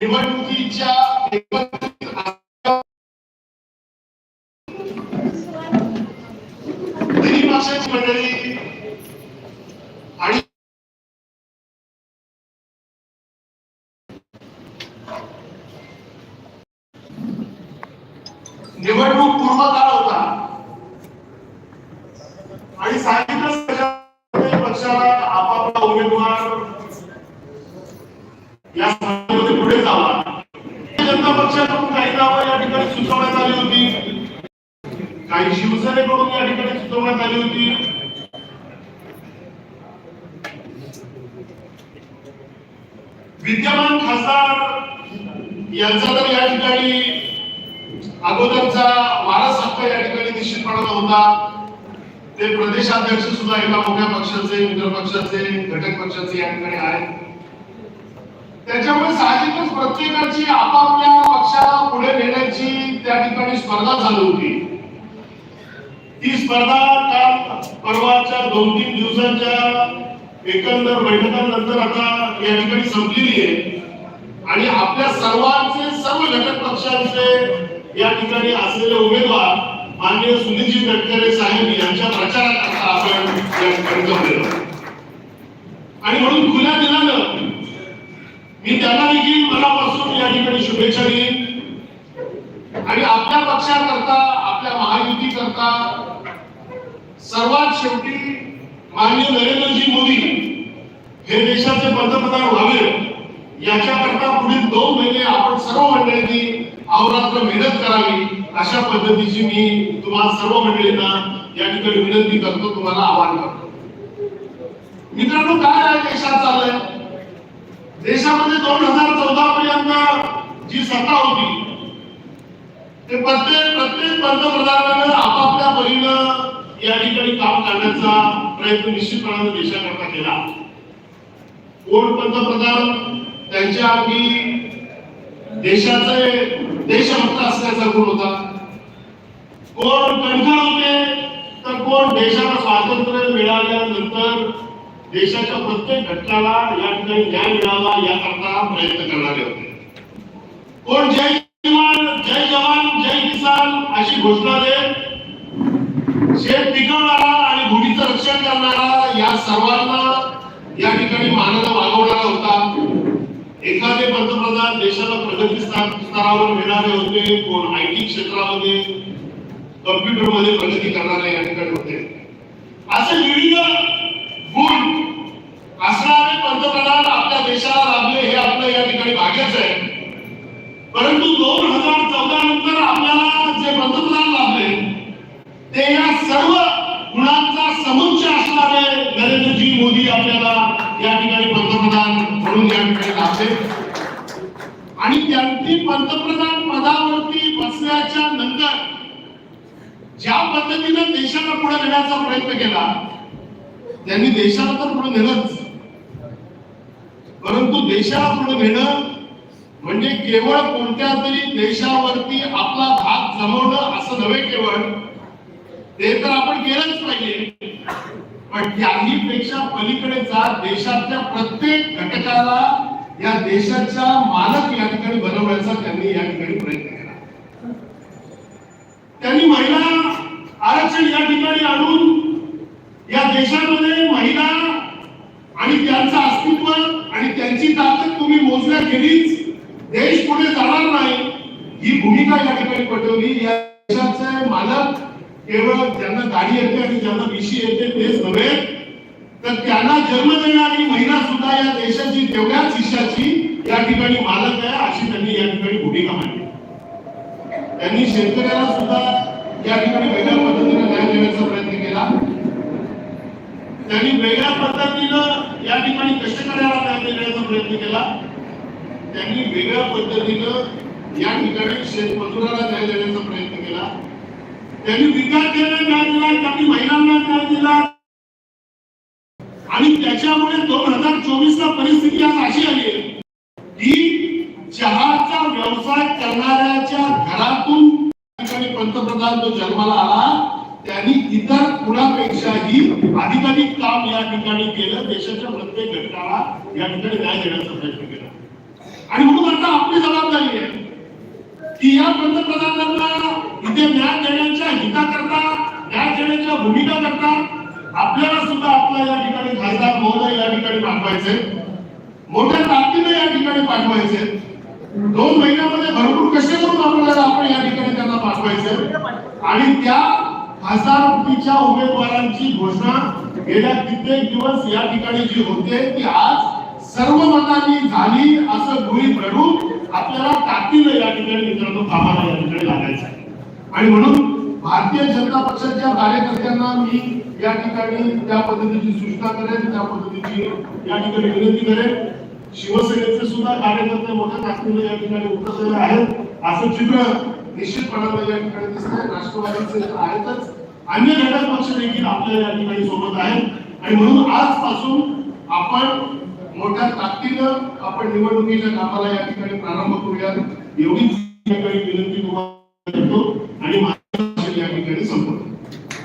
निवडणुकीच्या एकत्रित मंडळी आणि निवडणूक पूर्व काळ होता. आणि सांगितलं पक्षाला आणि शिवसेनेकडून या ठिकाणी सुचवण्यात आली होती. विद्यमान खासदार यांचा तर या ठिकाणी अगोदरचा वारस हक्क या ठिकाणी निश्चितपणे होता. ते प्रदेशाध्यक्ष सुद्धा एका मोठ्या पक्षाचे मित्र पक्षाचे घटक पक्षाचे या ठिकाणी आहेत. त्याच्यामुळे साहजिकच प्रत्येकाची आपापल्या पक्षाला पुढे नेण्याची त्या ठिकाणी स्पर्धा चालू होती. ती स्पर्धा काल परवाच्या दोन तीन दिवसांच्या एकंदर बैठकांनंतर आता या ठिकाणी संपलेली आहे. आणि आपल्या सर्वांचे सर्व घटक पक्षांचे या ठिकाणी असलेले उमेदवार माननीय सुनीलजी गडकरे साहेब यांच्या प्रचाराकरता आपण या ठिकाणी जमलेलो आणि म्हणून खुल्या दिनानं मी त्यांना देखील मनापासून या ठिकाणी शुभेच्छा देईन. आणि आपल्या पक्षाकरता आपल्या महायुती करता सर्वात शेवटी माननीय नरेंद्रजी मोदी हे देशाचे पंतप्रधान व्हावे याच्याकरता पुढील दोन महिने आपण सर्व मंडळींनी अहोरात्र मेहनत करावी अशा पद्धतीची मी तुम्हाला सर्व मंडळींना या ठिकाणी विनंती करतो तुम्हाला आवाहन करतो. मित्रांनो काय आहे देशात चाललंय? देशामध्ये दोन हजार चौदा पर्यंत जी सत्ता होती ते प्रत्येक प्रत्येक पंतप्रधानानं आपापल्या परीनं या ठिकाणी काम करण्याचा प्रयत्न निश्चितपणाने देशाकरता केला. कोण पंतप्रधान? त्यांच्या अगदी देशाचे देशभक्त असण्याचा गुण होता? कोण कणखर होते? तर कोण देशाला स्वातंत्र्य मिळाल्यानंतर देशाच्या प्रत्येक घटकाला या ठिकाणी न्याय मिळावा याकरता प्रयत्न करणारे होते. कोण जय जवान? जय जवान! किसान अशी घोषणा देत शेत पिकवणारा आणि भूमीचं रक्षण करणारा या सर्वांना या ठिकाणी मानानं वागवणारा होता. एखादे पंतप्रधान देशाला प्रगती स्तरावर मिळाले होते कोण आय टी क्षेत्रामध्ये कम्प्युटरमध्ये प्रगती करणारे या ठिकाणी होते. असे विविध गुण असणारे पंतप्रधान आपल्या देशाला लाभले हे आपलं या ठिकाणी भाग्यच आहे. परंतु दोन हजार चौदा नंतर आपल्याला जे पंतप्रधान लाभले ते या सर्व गुणांचा समुच्च असणारे नरेंद्रजी मोदी आपल्याला या ठिकाणी पंतप्रधान म्हणून या ठिकाणी लाभले. आणि त्यांनी पंतप्रधान पदावरती बसण्याच्या नंतर ज्या पद्धतीने देशाला पुढे नेण्याचा प्रयत्न केला त्यांनी देशाला तर पुढे नेलंच. परंतु देशाला पुढे नेणं म्हणजे केवळ कोणत्या तरी देशावरती आपला भाग जमवणं असं नव्हे केवळ ते तर आपण केलंच पाहिजे. पण त्याहीपेक्षा पलीकडे जात देशातल्या प्रत्येक घटकाला या देशाच्या मालक या ठिकाणी बनवण्याचा त्यांनी या ठिकाणी प्रयत्न केला. त्यांनी महिला आरक्षण या ठिकाणी आणून या देशामध्ये महिला आणि त्यांचं अस्तित्व आणि त्यांची ताकद तुम्ही मोजल्या गेलीच देश पुढे जाणार नाही ही भूमिका या ठिकाणी पटवली. या देशाचे मालक केवळ ज्यांना गाडी येते आणि ज्यांना विशी येते तेच नव्हे तर त्यांना जन्म देणारी महिला सुद्धा या देशाची तेवढ्याच हिश्शाची या ठिकाणी मालक आहे अशी त्यांनी या ठिकाणी भूमिका मांडली. त्यांनी शेतकऱ्याला सुद्धा या ठिकाणी वेगळ्या पद्धतीने न्याय देण्याचा प्रयत्न केला. त्यांनी वेगळ्या पद्धतीनं या ठिकाणी कष्टकऱ्याला न्याय देण्याचा प्रयत्न केला. त्यांनी वेगळ्या पद्धतीनं या ठिकाणी शेतमजुराला न्याय देण्याचा प्रयत्न केला. त्यांनी विद्यार्थ्यांना न्याय दिला त्यांनी महिलांना न्याय दिला. आणि त्याच्यामुळे दोन हजार चोवीस ला परिस्थिती आज अशी आली आहे की चहाचा व्यवसाय करणाऱ्याच्या घरातून पंतप्रधान जो जन्माला आला त्यांनी इतर कुणापेक्षाही अधिकाधिक काम या ठिकाणी केलं देशाच्या प्रत्येक घटकाला या ठिकाणी न्याय देण्याचा प्रयत्न केला. आणि म्हणून आता आपली जबाबदारी आहे. की या पंतप्रधानांना इथे न्याय देण्याच्या हिताकरता न्याय देण्याच्या भूमिका करता आपल्याला सुद्धा आपला या ठिकाणी खासदार महोदय या ठिकाणी पाठवायचे. मोठ्या ताकदीने या ठिकाणी पाठवायचे. दोन महिन्यामध्ये भरपूर कष्ट करून आपल्याला आपण या ठिकाणी त्यांना पाठवायचे? आणि त्या खासदारकीच्या उमेदवारांची घोषणा गेल्या कित्येक दिवस या ठिकाणी जी होते ती आज सर्व मतांनी झाली असं गृहित धरून आपल्याला ताकदीने या ठिकाणी मित्रांनो कामाला या ठिकाणी लागायचं आहे. आणि म्हणून भारतीय जनता पक्षाच्या कार्यकर्त्यांना मी या ठिकाणी त्या पद्धतीची सूचना करेन त्या पद्धतीची या ठिकाणी विनंती करेन. शिवसेनेचे सुद्धा कार्यकर्ते मोठ्या ताकदीने या ठिकाणी उपस्थित आहेत. असं चित्र निश्चितपणाने या ठिकाणी दिसतंय. राष्ट्रवादीचे आहेतच. अन्य घटक पक्ष देखील आपल्या या ठिकाणी सोबत आहेत. आणि म्हणून आजपासून आपण मोठ्या ताकदीनं आपण निवडणुकीच्या कामाला या ठिकाणी प्रारंभ करूया एवढीच विनंती तुम्हाला आणि